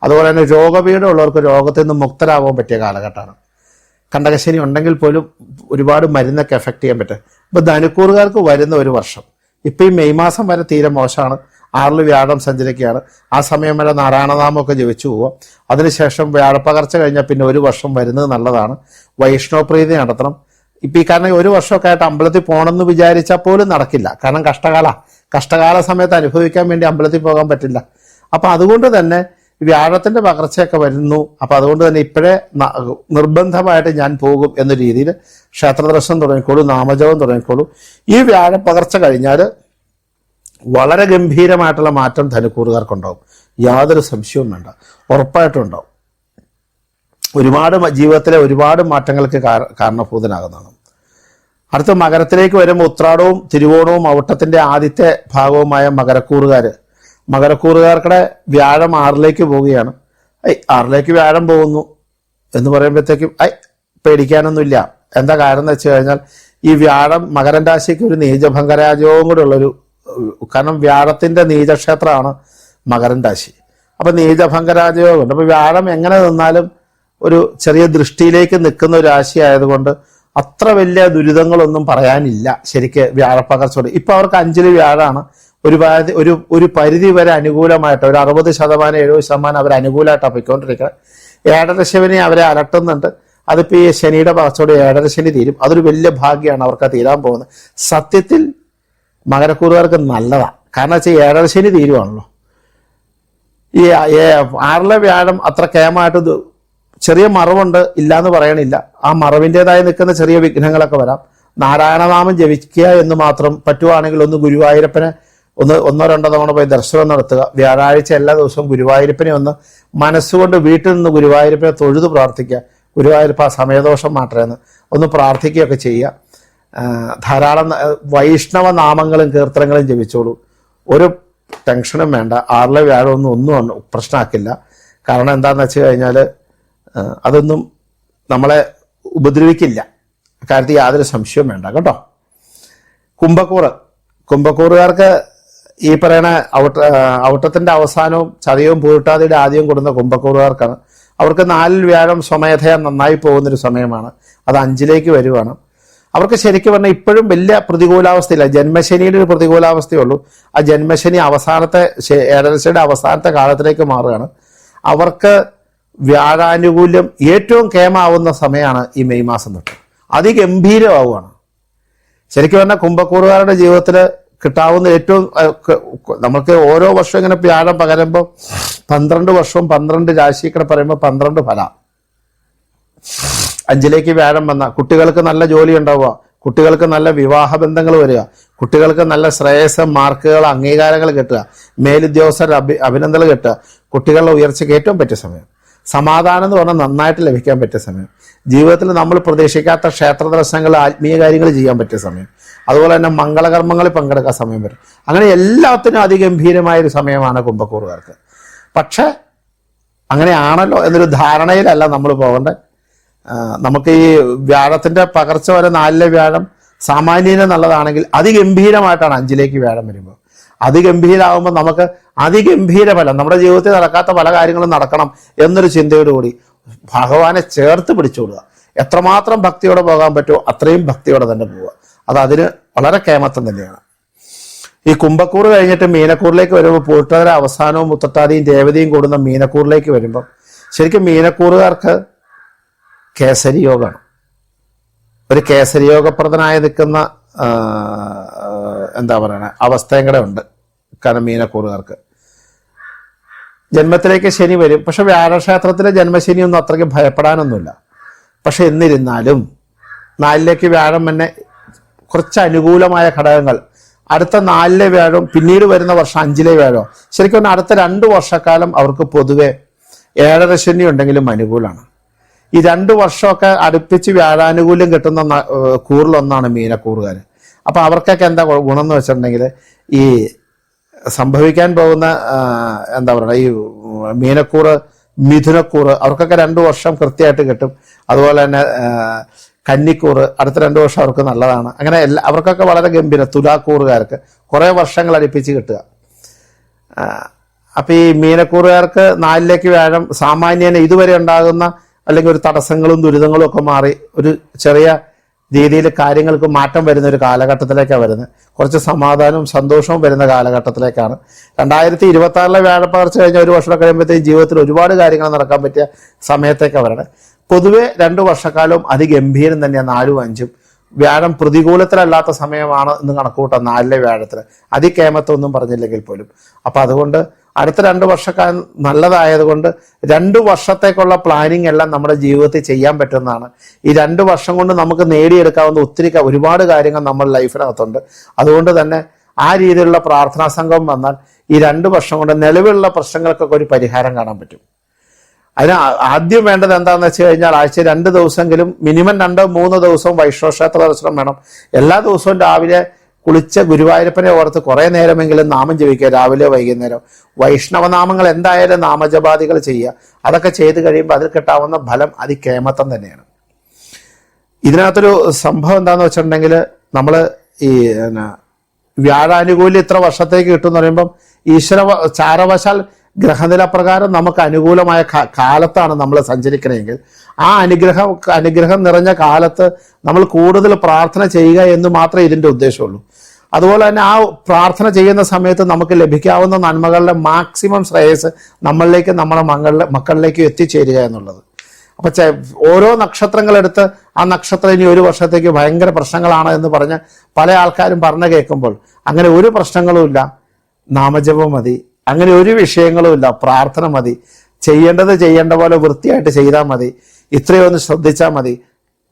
അതുപോലെ തന്നെ രോഗപീഠം ഉള്ളവർക്ക് രോഗത്തിൽ നിന്ന് മുക്തരാകാൻ പറ്റിയ കാലഘട്ടമാണ്. കണ്ടകശനി ഉണ്ടെങ്കിൽ പോലും ഒരുപാട് മരുന്നൊക്കെ എഫക്റ്റ് ചെയ്യാൻ പറ്റും. ഇപ്പോൾ ധനുക്കൂറുകാർക്ക് വരുന്ന ഒരു വർഷം. ഇപ്പം ഈ മെയ് മാസം വരെ തീരെ മോശമാണ്. ആറിൽ വ്യാഴം സഞ്ചരിക്കുകയാണ്. ആ സമയം വരെ നാരായണനാമമൊക്കെ ജപിച്ചു പോവാം അതിനുശേഷം വ്യാഴപ്പകർച്ച കഴിഞ്ഞാൽ പിന്നെ ഒരു വർഷം വരുന്നത് നല്ലതാണ്. വൈഷ്ണവപ്രീതി നടത്തണം. ഇപ്പം ഈ കാരണം ഒരു വർഷമൊക്കെ ആയിട്ട് അമ്പലത്തിൽ പോകണമെന്ന് വിചാരിച്ചാൽ പോലും നടക്കില്ല. കാരണം കഷ്ടകാല കഷ്ടകാല സമയത്ത് അനുഭവിക്കാൻ വേണ്ടി അമ്പലത്തിൽ പോകാൻ പറ്റില്ല. അപ്പം അതുകൊണ്ട് തന്നെ വ്യാഴത്തിന്റെ പകർച്ചയൊക്കെ വരുന്നു. അപ്പം അതുകൊണ്ട് തന്നെ ഇപ്പോഴേ നിർബന്ധമായിട്ട് ഞാൻ പോകും എന്ന രീതിയിൽ ക്ഷേത്രദർശനം തുടങ്ങിക്കോളൂ നാമജപം തുടങ്ങിക്കോളൂ. ഈ വ്യാഴ പകർച്ച കഴിഞ്ഞാൽ വളരെ ഗംഭീരമായിട്ടുള്ള മാറ്റം ധനുക്കൂറുകാർക്കുണ്ടാവും. യാതൊരു സംശയവും വേണ്ട. ഉറപ്പായിട്ടും ഉണ്ടാവും ഒരുപാട് ജീവിതത്തിലെ ഒരുപാട് മാറ്റങ്ങൾക്ക് കാരണഭൂതനാകുന്നതാണ്. അടുത്ത മകരത്തിലേക്ക് വരുമ്പോൾ ഉത്രാടവും തിരുവോണവും ഔട്ടത്തിന്റെ ആദ്യത്തെ ഭാഗവുമായ മകരക്കൂറുകാർ മകരക്കൂറുകാർക്കടെ വ്യാഴം ആറിലേക്ക് പോവുകയാണ്. ഐ ആറിലേക്ക് വ്യാഴം പോകുന്നു എന്ന് പറയുമ്പോഴത്തേക്കും ഐ പേടിക്കാനൊന്നുമില്ല. എന്താ കാരണം എന്ന് വെച്ച് കഴിഞ്ഞാൽ ഈ വ്യാഴം മകരൻ രാശിക്ക് ഒരു നീചഭംഗരാജവും കൂടെ ഉള്ളൊരു കാരണം വ്യാഴത്തിന്റെ നീചക്ഷേത്രമാണ് മകരൻ രാശി. അപ്പം നീചഭംഗരാജയോഗം ഉണ്ട് അപ്പോൾ വ്യാഴം എങ്ങനെ നിന്നാലും ഒരു ചെറിയ ദൃഷ്ടിയിലേക്ക് നിൽക്കുന്ന ഒരു രാശി ആയതുകൊണ്ട് അത്ര വലിയ ദുരിതങ്ങളൊന്നും പറയാനില്ല. ശരിക്ക് വ്യാഴപ്പകർച്ചോട് ഇപ്പോൾ അവർക്ക് അഞ്ചിൽ വ്യാഴാണ്. ഒരു പരിധി ഒരു ഒരു പരിധി വരെ അനുകൂലമായിട്ട് ഒരു അറുപത് ശതമാനം എഴുപത് ശതമാനം അവർ അനുകൂലമായിട്ടാണ് പോയിക്കൊണ്ടിരിക്കുന്നത് ഏഴര ശനി അവരെ അലട്ടുന്നുണ്ട്. അതിപ്പോൾ ഈ ശനിയുടെ പകർച്ചോട് ഏഴര ശനി തീരും. അതൊരു വലിയ ഭാഗ്യമാണ് അവർക്ക് തീരാൻ പോകുന്നത്. സത്യത്തിൽ മകരക്കൂറുകാർക്ക് നല്ലതാണ് കാരണം വെച്ചാൽ ഏഴര ശനി തീരുവാണല്ലോ. ഈ ആറിലെ വ്യാഴം അത്ര കേമായിട്ട് ചെറിയ മറവുണ്ട് ഇല്ല എന്ന് പറയണില്ല. ആ മറവിന്റെതായി നിൽക്കുന്ന ചെറിയ വിഘ്നങ്ങളൊക്കെ വരാം. നാരായണനാമം ജപിക്കുക എന്ന് മാത്രം പറ്റുവാണെങ്കിൽ ഒന്ന് ഗുരുവായൂരപ്പനെ ഒന്ന് ഒന്നോ രണ്ടോ തവണ പോയി ദർശനം നടത്തുക. വ്യാഴാഴ്ച എല്ലാ ദിവസവും ഗുരുവായൂരപ്പനെ ഒന്ന് മനസ്സുകൊണ്ട് വീട്ടിൽ നിന്ന് ഗുരുവായൂരപ്പനെ തൊഴുതു പ്രാർത്ഥിക്കുക. ഗുരുവായൂരപ്പ സമയദോഷം മാറ്റണമെന്ന് ഒന്ന് പ്രാർത്ഥിക്കുകയൊക്കെ ചെയ്യുക. ധാരാളം വൈഷ്ണവ നാമങ്ങളും കീർത്തനങ്ങളും ജപിച്ചോളൂ. ഒരു ടെൻഷനും വേണ്ട. ആറിലെ വ്യാഴമൊന്നും ഒന്നും പ്രശ്നമാക്കില്ല കാരണം എന്താണെന്ന് വെച്ച് കഴിഞ്ഞാൽ അതൊന്നും നമ്മളെ ഉപദ്രവിക്കില്ല. കാര്യത്തിൽ യാതൊരു സംശയവും വേണ്ട കേട്ടോ. കുംഭക്കൂറ്. കുംഭക്കൂറുകാർക്ക് ഈ പറയണ ഔട്ട ഔട്ടത്തിന്റെ അവസാനവും ചതയവും പൂട്ടാതിയുടെ ആദ്യവും കൊടുക്കുന്ന കുംഭക്കൂറുകാർക്കാണ്. അവർക്ക് നാലിൽ വ്യാഴം സ്വമേധയാ നന്നായി പോകുന്നൊരു സമയമാണ്. അത് അഞ്ചിലേക്ക് വരുവാണ്. അവർക്ക് ശരിക്കും പറഞ്ഞാൽ ഇപ്പോഴും വലിയ പ്രതികൂലാവസ്ഥയില്ല. ജന്മശനിയുടെ ഒരു പ്രതികൂലാവസ്ഥയുള്ളൂ ആ ജന്മശനി അവസാനത്തെ ഏഴരശയുടെ അവസാനത്തെ കാലത്തിലേക്ക് മാറുകയാണ്. അവർക്ക് വ്യാഴാനുകൂല്യം ഏറ്റവും കേമാവുന്ന സമയമാണ് ഈ മെയ് മാസം തൊട്ട്. അതിഗംഭീരമാവുകയാണ്. ശരിക്കും പറഞ്ഞാൽ കുംഭക്കൂറുകാരുടെ ജീവിതത്തിൽ കിട്ടാവുന്ന ഏറ്റവും നമുക്ക് ഓരോ വർഷം ഇങ്ങനെ വ്യാഴം പകരുമ്പോൾ പന്ത്രണ്ട് വർഷവും പന്ത്രണ്ട് രാശിക്കടെ പറയുമ്പോൾ പന്ത്രണ്ട് ഫല. അഞ്ചിലേക്ക് വ്യാഴം വന്ന കുട്ടികൾക്ക് നല്ല ജോലി ഉണ്ടാവുക കുട്ടികൾക്ക് നല്ല വിവാഹ ബന്ധങ്ങൾ വരിക കുട്ടികൾക്ക് നല്ല ശ്രേയസ് മാർക്കുകൾ അംഗീകാരങ്ങൾ കിട്ടുക മേലുദ്യോഗസ്ഥരുടെ അഭി അഭിനന്ദനങ്ങൾ കിട്ടുക. കുട്ടികളുടെ ഉയർച്ചയ്ക്ക് ഏറ്റവും പറ്റിയ സമയം. സമാധാനം എന്ന് പറഞ്ഞാൽ നന്നായിട്ട് ലഭിക്കാൻ പറ്റിയ സമയം. ജീവിതത്തിൽ നമ്മൾ പ്രതീക്ഷിക്കാത്ത ക്ഷേത്ര ദർശനങ്ങൾ ആത്മീയ കാര്യങ്ങൾ ചെയ്യാൻ പറ്റിയ സമയം. അതുപോലെ തന്നെ മംഗളകർമ്മങ്ങളിൽ പങ്കെടുക്കാൻ സമയം വരും. അങ്ങനെ എല്ലാത്തിനും അതിഗംഭീരമായ ഒരു സമയമാണ് കുംഭക്കൂറുകാർക്ക്. പക്ഷേ അങ്ങനെയാണല്ലോ എന്നൊരു ധാരണയിലല്ല നമ്മൾ പോകേണ്ടത്. നമുക്ക് ഈ വ്യാഴത്തിന്റെ പകർച്ച വരെ നാലിലെ വ്യാഴം സാമാന്യന് നല്ലതാണെങ്കിൽ അതിഗംഭീരമായിട്ടാണ് അഞ്ചിലേക്ക് വ്യാഴം വരുമ്പോൾ. അതിഗംഭീരമാകുമ്പോൾ നമുക്ക് അതിഗംഭീര ഫലം നമ്മുടെ ജീവിതത്തിൽ നടക്കാത്ത പല കാര്യങ്ങളും നടക്കണം എന്നൊരു ചിന്തയോടുകൂടി ഭഗവാനെ ചേർത്ത് പിടിച്ചുകൊടുക എത്രമാത്രം ഭക്തിയോടെ പോകാൻ പറ്റുമോ അത്രയും ഭക്തിയോടെ തന്നെ പോവുക. അത് അതിന് വളരെ കേമത്വം തന്നെയാണ്. ഈ കുംഭക്കൂർ കഴിഞ്ഞിട്ട് മീനക്കൂറിലേക്ക് വരുമ്പോൾ പൂട്ടതര അവസാനവും മുത്തട്ടാതിയും ദേവതയും കൂടുന്ന മീനക്കൂറിലേക്ക് വരുമ്പോൾ ശരിക്കും മീനക്കൂറുകാർക്ക് കേസരി യോഗമാണ് ഒരു കേസരി യോഗപ്രദനായി നിൽക്കുന്ന എന്താ പറയണ അവസ്ഥയും കൂടെ ഉണ്ട് കാരണം മീനക്കൂറുകാർക്ക് ജന്മത്തിലേക്ക് ശനി വരും. പക്ഷെ വ്യാഴക്ഷേത്രത്തിലെ ജന്മശനിയൊന്നും അത്രയ്ക്ക് ഭയപ്പെടാനൊന്നുമില്ല. പക്ഷെ എന്നിരുന്നാലും നാലിലേക്ക് വ്യാഴം തന്നെ കുറച്ച് അനുകൂലമായ ഘടകങ്ങൾ. അടുത്ത നാലിലെ വ്യാഴം പിന്നീട് വരുന്ന വർഷം അഞ്ചിലെ വ്യാഴം ശരിക്കും അടുത്ത രണ്ട് വർഷക്കാലം അവർക്ക് പൊതുവെ ഏഴര ശനി ഉണ്ടെങ്കിലും അനുകൂലമാണ്. ഈ രണ്ട് വർഷമൊക്കെ അടുപ്പിച്ച് വ്യാഴാനുകൂല്യം കിട്ടുന്ന കൂറിലൊന്നാണ് മീനക്കൂറുകാർ. അപ്പൊ അവർക്കൊക്കെ എന്താ ഗുണം എന്ന് വെച്ചിട്ടുണ്ടെങ്കിൽ ഈ സംഭവിക്കാൻ പോകുന്ന എന്താ പറയുക ഈ മീനക്കൂറ് മിഥുനക്കൂറ് അവർക്കൊക്കെ രണ്ടു വർഷം കൃത്യമായിട്ട് കിട്ടും. അതുപോലെ തന്നെ കന്നിക്കൂറ് അടുത്ത രണ്ടു വർഷം അവർക്ക് നല്ലതാണ്. അങ്ങനെ എല്ലാ അവർക്കൊക്കെ വളരെ ഗംഭീര തുലാക്കൂറുകാർക്ക് കുറേ വർഷങ്ങൾ അടുപ്പിച്ച് കിട്ടുക. അപ്പോൾ അപ്പൊ ഈ മീനക്കൂറുകാർക്ക് നാലിലേക്ക് വ്യാഴം സാമാന്യേന ഇതുവരെ ഉണ്ടാകുന്ന അല്ലെങ്കിൽ ഒരു തടസ്സങ്ങളും ദുരിതങ്ങളും ഒക്കെ മാറി ഒരു ചെറിയ രീതിയിൽ കാര്യങ്ങൾക്ക് മാറ്റം വരുന്ന ഒരു കാലഘട്ടത്തിലേക്കാണ് വരുന്നത്. കുറച്ച് സമാധാനവും സന്തോഷവും വരുന്ന കാലഘട്ടത്തിലേക്കാണ്. രണ്ടായിരത്തി ഇരുപത്തി ആറിലെ വ്യാഴപ്പകർച്ച കഴിഞ്ഞ ഒരു വർഷം കഴിയുമ്പോഴത്തേക്കും ജീവിതത്തിൽ ഒരുപാട് കാര്യങ്ങൾ നടക്കാൻ പറ്റിയ സമയത്തേക്കാണ് വരണത്. പൊതുവെ രണ്ടു വർഷക്കാലവും അതിഗംഭീരം തന്നെയാണ് നാലും അഞ്ചും. വ്യാഴം പ്രതികൂലത്തിലല്ലാത്ത സമയമാണ് എന്ന് കണക്കുകൂട്ടാം നാലിലെ വ്യാഴത്തിന് അതികേമത്വം ഒന്നും പറഞ്ഞില്ലെങ്കിൽ പോലും. അപ്പൊ അതുകൊണ്ട് അടുത്ത രണ്ട് വർഷക്കാലം നല്ലതായതുകൊണ്ട് രണ്ട് വർഷത്തേക്കുള്ള പ്ലാനിങ് എല്ലാം നമ്മുടെ ജീവിതത്തിൽ ചെയ്യാൻ പറ്റുന്നതാണ്. ഈ രണ്ട് വർഷം കൊണ്ട് നമുക്ക് നേടിയെടുക്കാവുന്ന ഒത്തിരി ഒരുപാട് കാര്യങ്ങൾ നമ്മുടെ ലൈഫിനകത്തുണ്ട്. അതുകൊണ്ട് തന്നെ ആ രീതിയിലുള്ള പ്രാർത്ഥനാ സംഘം വന്നാൽ ഈ രണ്ട് വർഷം കൊണ്ട് നിലവിലുള്ള പ്രശ്നങ്ങൾക്കൊക്കെ ഒരു പരിഹാരം കാണാൻ പറ്റും. അതിന് ആദ്യം വേണ്ടത് എന്താണെന്ന് വെച്ച് കഴിഞ്ഞാൽ ആഴ്ച രണ്ട് ദിവസമെങ്കിലും മിനിമം രണ്ടോ മൂന്നോ ദിവസവും വൈഷ്ണവ ക്ഷേത്ര ദർശനം വേണം. എല്ലാ ദിവസവും രാവിലെ കുളിച്ച് ഗുരുവായൂരപ്പനെ ഓർത്ത് കുറേ നേരമെങ്കിലും നാമം ജപിക്കുക രാവിലെ വൈകുന്നേരം. വൈഷ്ണവനാമങ്ങൾ എന്തായാലും നാമജപാദികൾ ചെയ്യുക. അതൊക്കെ ചെയ്ത് കഴിയുമ്പോൾ അതിൽ കിട്ടാവുന്ന ഫലം അതികേമത്തം തന്നെയാണ്. ഇതിനകത്തൊരു സംഭവം എന്താണെന്ന് വെച്ചിട്ടുണ്ടെങ്കിൽ നമ്മൾ ഈ വ്യാഴാനുകൂല്യം ഇത്ര വർഷത്തേക്ക് കിട്ടും എന്ന് പറയുമ്പം ഈശ്വര ചാരവശാൽ ഗ്രഹനില പ്രകാരം നമുക്ക് അനുകൂലമായ കാലത്താണ് നമ്മൾ സഞ്ചരിക്കണമെങ്കിൽ ആ അനുഗ്രഹം അനുഗ്രഹം നിറഞ്ഞ കാലത്ത് നമ്മൾ കൂടുതൽ പ്രാർത്ഥന ചെയ്യുക എന്ന് മാത്രമേ ഇതിന്റെ ഉദ്ദേശമുള്ളൂ. അതുപോലെ തന്നെ ആ പ്രാർത്ഥന ചെയ്യുന്ന സമയത്ത് നമുക്ക് ലഭിക്കാവുന്ന നന്മകളുടെ മാക്സിമം ശ്രേയസ് നമ്മളിലേക്ക് നമ്മുടെ മക്കളിലെ മക്കളിലേക്ക് എത്തിച്ചേരുക എന്നുള്ളത്. അപ്പൊ ഓരോ നക്ഷത്രങ്ങളെടുത്ത് ആ നക്ഷത്രം ഇനി ഒരു വർഷത്തേക്ക് ഭയങ്കര പ്രശ്നങ്ങളാണ് എന്ന് പറഞ്ഞ് പല ആൾക്കാരും പറഞ്ഞു കേൾക്കുമ്പോൾ അങ്ങനെ ഒരു പ്രശ്നങ്ങളുമില്ല നാമജപം മതി. അങ്ങനെ ഒരു വിഷയങ്ങളുമില്ല പ്രാർത്ഥന മതി. ചെയ്യേണ്ടത് ചെയ്യേണ്ട പോലെ വൃത്തിയായിട്ട് ചെയ്താൽ മതി. ഇത്രയൊന്ന് ശ്രദ്ധിച്ചാൽ മതി.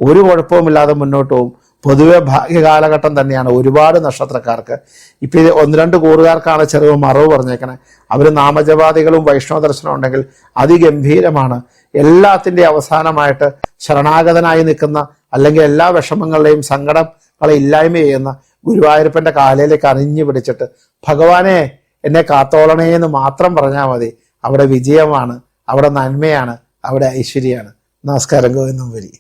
ഒരു കുഴപ്പവുമില്ലാതെ മുന്നോട്ട് പോകും പൊതുവെ ഭാഗ്യകാലഘട്ടം തന്നെയാണ് ഒരുപാട് നക്ഷത്രക്കാർക്ക്. ഇപ്പൊ ഇത് ഒന്ന് രണ്ട് കൂറുകാർക്കാണ് ചെറിയ മറവ് പറഞ്ഞേക്കണേ. അവർ നാമജപാദികളും വൈഷ്ണവ ദർശനം ഉണ്ടെങ്കിൽ അതിഗംഭീരമാണ്. എല്ലാത്തിന്റെ അവസാനമായിട്ട് ശരണാഗതനായി നിൽക്കുന്ന അല്ലെങ്കിൽ എല്ലാ വിഷമങ്ങളുടെയും സങ്കടങ്ങളെ ഇല്ലായ്മ ചെയ്യുന്ന ഗുരുവായൂരപ്പന്റെ കാലയിലേക്ക് അറിഞ്ഞു പിടിച്ചിട്ട് ഭഗവാനെ എന്നെ കാത്തോളണേ എന്ന് മാത്രം പറഞ്ഞാൽ മതി. അവിടെ വിജയമാണ് അവിടെ നന്മയാണ് അവിടെ ഐശ്വര്യമാണ്. നമസ്കാരം ഗോവിന്ദം വരി.